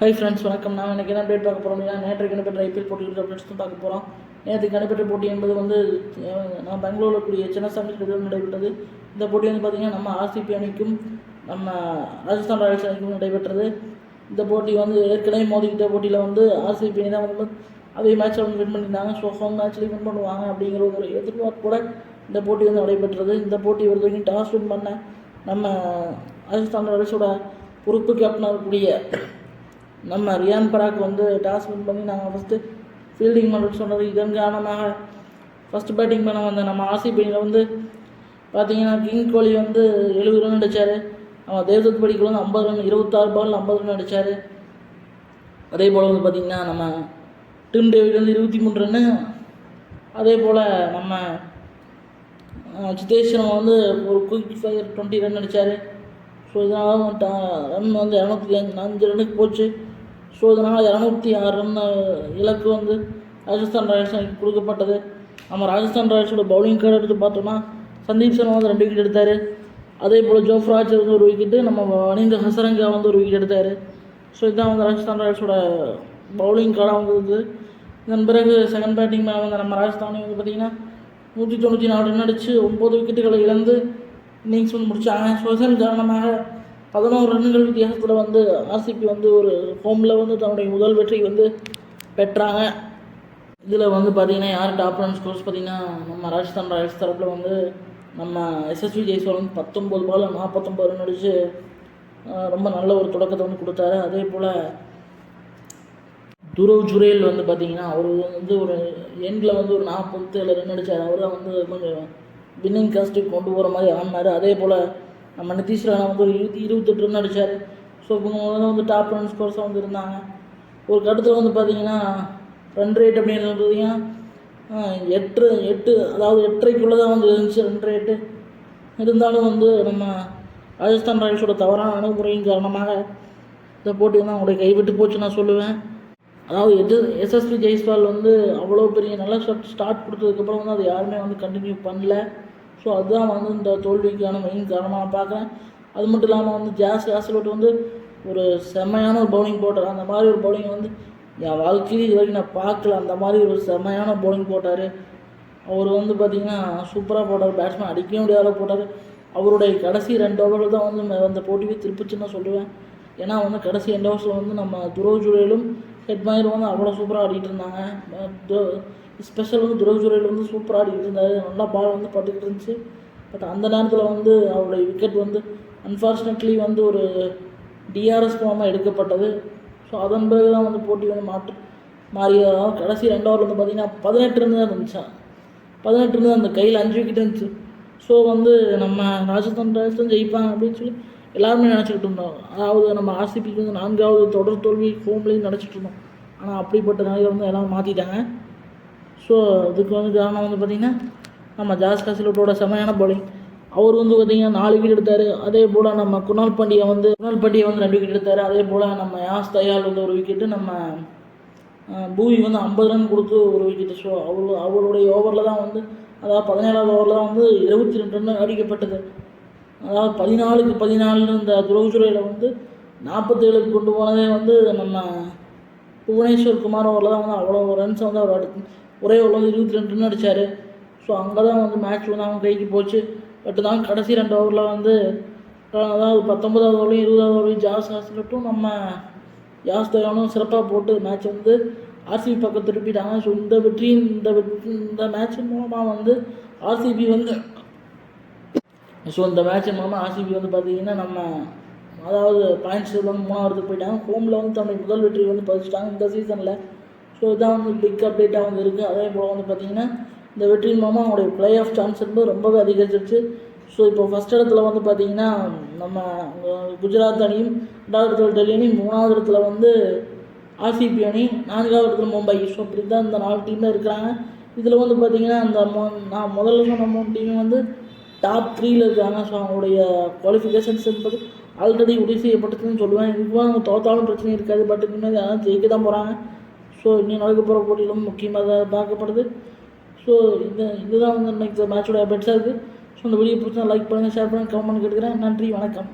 Hi friends வணக்கம். நான் எனக்கு என்ன அப்டேட் பார்க்க போகிறோம் அப்படின்னா நேற்றுக்கு நடைபெற்ற ஐபிஎல் போட்டிகள் அப்டேட்ஸ் பார்க்க போகிறோம் நேற்றுக்கு நடைபெற்ற போட்டி என்பது வந்து நான் பெங்களூரில் கூடிய சின்னசாமி ஸ்டேடியம் நடைபெற்றது. இந்த போட்டி வந்து பார்த்திங்கன்னா நம்ம ஆர்சிபி அணிக்கும் நம்ம ராஜஸ்தான் ராயல்ஸ் அணிக்கும் நடைபெற்றது. இந்த போட்டி வந்து ஏற்கனவே மோதிக்கிட்ட போட்டியில் வந்து ஆர்சிபி அணி தான் வந்து அதே மேட்ச்சில் வந்து வின் பண்ணியிருந்தாங்க. ஸோ ஹோம் மேட்ச்லேயும் வின் பண்ணுவாங்க அப்படிங்கிற ஒரு எதிர்பார்ப்போட இந்த போட்டி வந்து நடைபெற்றது. இந்த போட்டி ஒரு வரைக்கும் டாஸ் வின் பண்ண நம்ம ராஜஸ்தான் ராயல்ஸோட பொறுப்பு கேப்டனாக இருக்கக்கூடிய நம்ம ரியான் பராக் வந்து டாஸ் வின் பண்ணி நாங்கள் ஃபஸ்ட்டு ஃபீல்டிங் பண்ணுறது சொன்னது இதன் காரணமாக ஃபஸ்ட்டு பேட்டிங் பண்ண வந்த நம்ம ஆர்சிபியில் வந்து பார்த்தீங்கன்னா கிங் கோலி வந்து எழுபது ரன் அடித்தார் நம்ம தேவதத் படிக்கல வந்து ஐம்பது ரன் இருபத்தாறு பால் ஐம்பது ரன் அடித்தார் அதே போல் வந்து பார்த்திங்கன்னா நம்ம டிம் டேவிட் வந்து இருபத்தி மூணு ரன்னு அதே போல் நம்ம அஹ், சிதேஷ் சர்மா வந்து ஒரு குயிக் ஃபயர் டுவெண்ட்டி ரன் அடித்தார் ஸோ இதனால் ரன் வந்து இரநூத்தி அஞ்சு அஞ்சு ரன்னுக்கு போச்சு. ஸோ இதனால் இரநூத்தி ஆறு ரன் இலக்கு வந்து ராஜஸ்தான் ராயல்ஸ் அணிக்கு கொடுக்கப்பட்டது. நம்ம ராஜஸ்தான் ராயல்ஸோட பவுலிங் கார்டு எடுத்து பார்த்தோம்னா சந்தீப் சர்மா வந்து ரெண்டு விக்கெட் எடுத்தார். அதே போல் ஜோஃப்ராஜ் வந்து ஒரு விக்கெட்டு நம்ம அணிந்த ஹசரங்கா வந்து ஒரு விக்கெட் எடுத்தார். ஸோ இதுதான் வந்து ராஜஸ்தான் ராயல்ஸோட பவுலிங் கார்டாக வந்தது. இதன் பிறகு செகண்ட் பேட்டிங் மேலே வந்து நம்ம ராஜஸ்தானி வந்து பார்த்திங்கன்னா நூற்றி தொண்ணூற்றி நாலு ரன் அடித்து ஒம்பது விக்கெட்டுகளை இழந்து இன்னிங்ஸ் வந்து முடித்தாங்க ஸோ இதன் காரணமாக பதினோரு ரன்னுகள் வித்தியாசத்தில் வந்து ஆர்சிபி வந்து ஒரு ஹோமில் வந்து தன்னுடைய முதல் வெற்றி வந்து பெற்றாங்க. இதில் வந்து பார்த்தீங்கன்னா யார் டாப் ரன் ஸ்கோர்ஸ் பார்த்தீங்கன்னா நம்ம ராஜஸ்தான் ராயல்ஸ் தரப்பில் வந்து நம்ம எஸ்எஸ்வி ஜெய்ஸ்வால் பத்தொம்போது பத்தொம்பது பால் நாற்பத்தொம்பது ரன் அடித்து ரொம்ப நல்ல ஒரு தொடக்கத்தை வந்து கொடுத்தாரு. அதே போல் துருவ் ஜுரேல் வந்து பார்த்திங்கன்னா அவர் வந்து ஒரு எண்டில் வந்து ஒரு நாற்பத்தேழு ரன் அடித்தார் அவர் தான் வந்து கொஞ்சம் வின்னிங் காஸ்ட்டுக்கு கொண்டு போகிற மாதிரி ஆடினார். அதே போல் நம்ம நிதிஷ் ராணா வந்து ஒரு இருபத்தி இருபத்தெட்டு ரன் அடித்தார் ஸோ இவங்க வந்து டாப் ரன் ஸ்கோர்ஸாக வந்து இருந்தாங்க. ஒரு கட்டத்தில் வந்து பார்த்தீங்கன்னா ரன் ரேட் அப்படிங்கிறது பார்த்தீங்கன்னா எட்டு எட்டு அதாவது எட்டரைக்குள்ளே தான் வந்து இருந்துச்சு ரன் ரேட்டு இருந்தாலும் வந்து நம்ம ராஜஸ்தான் ராயல்ஸோட தவறான அணுகுமுறையின் காரணமாக இந்த போட்டி வந்து அவங்களுடைய கைவிட்டு போச்சு நான் சொல்லுவேன். அதாவது எது எஸ்எஸ்பி ஜெய்ஸ்வால் வந்து அவ்வளோ பெரிய நல்ல ஸ்டார்ட் ஸ்டார்ட் கொடுத்ததுக்கப்புறம் வந்து அதை யாருமே வந்து கண்டினியூ பண்ணல. ஸோ அதுதான் வந்து இந்த தோல்விக்கான மெயின் காரணமாக நான் பார்க்குறேன். அது மட்டும் இல்லாமல் வந்து ஜாஸ் ஆசலோட் வந்து ஒரு செம்மையான ஒரு பவுலிங் போட்டார். அந்த மாதிரி ஒரு பவுலிங் வந்து என் வாழ்க்கையில இது வரைக்கும் நான் பார்க்கல. அந்த மாதிரி ஒரு செம்மையான பவுலிங் போட்டார். அவர் வந்து பார்த்திங்கன்னா சூப்பராக போட்டார். பேட்ஸ்மேன் அடிக்கவே முடியாத போட்டார். அவருடைய கடைசி ரெண்டு ஓவரில் தான் வந்து அந்த போட்டியை திருப்பிச்சுன்னு சொல்லுவேன். ஏன்னா வந்து கடைசி ரெண்டு ஓவர்ஸில் வந்து நம்ம துரோவ் ஜுரேலும் ஹெட்மயரும் வந்து அவ்வளோ சூப்பராக ஆடிட்டு இருந்தாங்க. ஸ்பெஷல் வந்து துரோவ் ஜுரேல் வந்து சூப்பராக ஆடிக்கிட்டு இருந்தார். நல்லா பால் வந்து பட்டுக்கிட்டு இருந்துச்சு. பட் அந்த நேரத்தில் வந்து அவருடைய விக்கெட் வந்து அன்ஃபார்ச்சுனேட்லி வந்து ஒரு டிஆர்எஸ் மூலமாக எடுக்கப்பட்டது. ஸோ அதன் பிறகு தான் வந்து போட்டி வந்து மாற்று மாறி கடைசி ரெண்டு ஓவரில் வந்து பார்த்திங்கன்னா பதினெட்டு தான் இருந்துச்சா பதினெட்டு ரன் அந்த கையில் அஞ்சு விக்கெட் இருந்துச்சு. ஸோ வந்து நம்ம ராஜஸ்தான் ராஜஸ்தான் ஜெயிப்பாங்க அப்படின்னு சொல்லி எல்லாருமே நினச்சிக்கிட்டு இருந்தோம். அதாவது நம்ம ஆர்சிபிக்கு வந்து நான்காவது தொடர் தோல்வி ஹோம்லேயும் நினச்சிட்டு இருந்தோம். ஆனால் அப்படிப்பட்ட நிலையில் வந்து எல்லாம் மாற்றிட்டாங்க ஸோ அதுக்கு வந்து காரணம் வந்து பார்த்திங்கன்னா நம்ம ஜாஸ் கசிலோட்டோட செமையான bowling. அவர் வந்து பார்த்திங்கன்னா நாலு விக்கெட் எடுத்தார். அதே போல் நம்ம குணால் பாண்டியா வந்து குணால் பாண்டியா வந்து ரெண்டு விக்கெட் எடுத்தார். அதே போல் நம்ம யாஸ் தயால் வந்து ஒரு விக்கெட்டு நம்ம பூமி பூவி வந்து ஐம்பது ரன் கொடுத்து ஒரு விக்கெட்டு ஸோ அவர் அவருடைய ஓவரில் தான் வந்து அதாவது பதினேழாவது ஓவரில் தான் வந்து இருபத்தி ரெண்டு ரன் அடிக்கப்பட்டது. அதாவது பதினாலுக்கு பதினாலு இந்த துரோஜுரையில் வந்து நாற்பத்தேழுக்கு கொண்டு போனதே வந்து நம்ம புவனேஸ்வர் குமார் ஓவரில் தான் வந்து அவ்வளோ ரன்ஸ் வந்து அவர் அடி ஒரே ஓவர் வந்து இருபத்தி ரெண்டு ரன் அடித்தார் ஸோ அங்கே தான் வந்து மேட்ச் வந்து அவங்க கைக்கு போச்சு. பட் தான் கடைசி ரெண்டு ஓவரில் வந்து அதாவது பத்தொன்பதாவது ஓவரையும் இருபதாவது ஓவரையும் ஜாஸ் ஹாஸ்லட்டும் நம்ம ஜாஸ் தேவனும் சிறப்பாக போட்டு மேட்ச் வந்து ஆர்சிபி பக்கம் திருப்பிட்டாங்க. ஸோ இந்த வெற்றியின் இந்த வெற்றி இந்த மேட்சின் மூலமாக வந்து ஆர்சிபி வந்து ஸோ இந்த மேட்சின் மூலமாக ஆர்சிபி வந்து பார்த்தீங்கன்னா நம்ம அதாவது பாயிண்ட்ஸ் வந்து மூணாவது போயிட்டாங்க. ஹோமில் வந்து தன்னுடைய முதல் வெற்றி வந்து பதிச்சிட்டாங்க இந்த சீசனில் ஸோ இதான் வந்து பிக் அப்டேட்டாக வந்து இருக்குது அதே போல் வந்து பார்த்தீங்கன்னா இந்த வெற்றியின் மூலமாக அவங்களுடைய பிளே ஆஃப் சான்ஸ் என்பது ரொம்பவே அதிகரிச்சிருச்சு. ஸோ இப்போ ஃபஸ்ட் இடத்துல வந்து பார்த்தீங்கன்னா நம்ம குஜராத் அணியும் ரெண்டாவது இடத்துல டெல்லி அணி மூணாவது இடத்துல வந்து ஆர்சிபி அணி நான்காவது இடத்துல மும்பை. ஸோ இப்படி தான் இந்த நாலு டீமில் இருக்கிறாங்க. இதில் வந்து பார்த்தீங்கன்னா அந்த மோ நான் முதல்ல சொன்ன மூணு டீம் வந்து டாப் த்ரீயில் இருக்காங்க. ஸோ அவங்களுடைய குவாலிஃபிகேஷன்ஸ் என்பது ஆல்ரெடி உறுதி செய்யப்பட்டதுன்னு சொல்லுவேன். இதுவும் அவங்க தோத்தாலும் பிரச்சனை இருக்காது. பட் இனிமேல் அதெல்லாம் ஜெயிக்க தான் போகிறாங்க ஸோ இன்னும் நடக்க போகிற போட்டியிலும் முக்கியமாக பார்க்கப்படுது. ஸோ இந்த இதுதான் வந்து இன்னைக்கு மேட்சோட பெட்ஸாக இருக்குது ஸோ இந்த வீடியோ பிடிச்சா லைக் பண்ணுங்கள் ஷேர் பண்ணுங்கள் கமெண்ட் கேட்டுக்கிறேன். நன்றி வணக்கம்.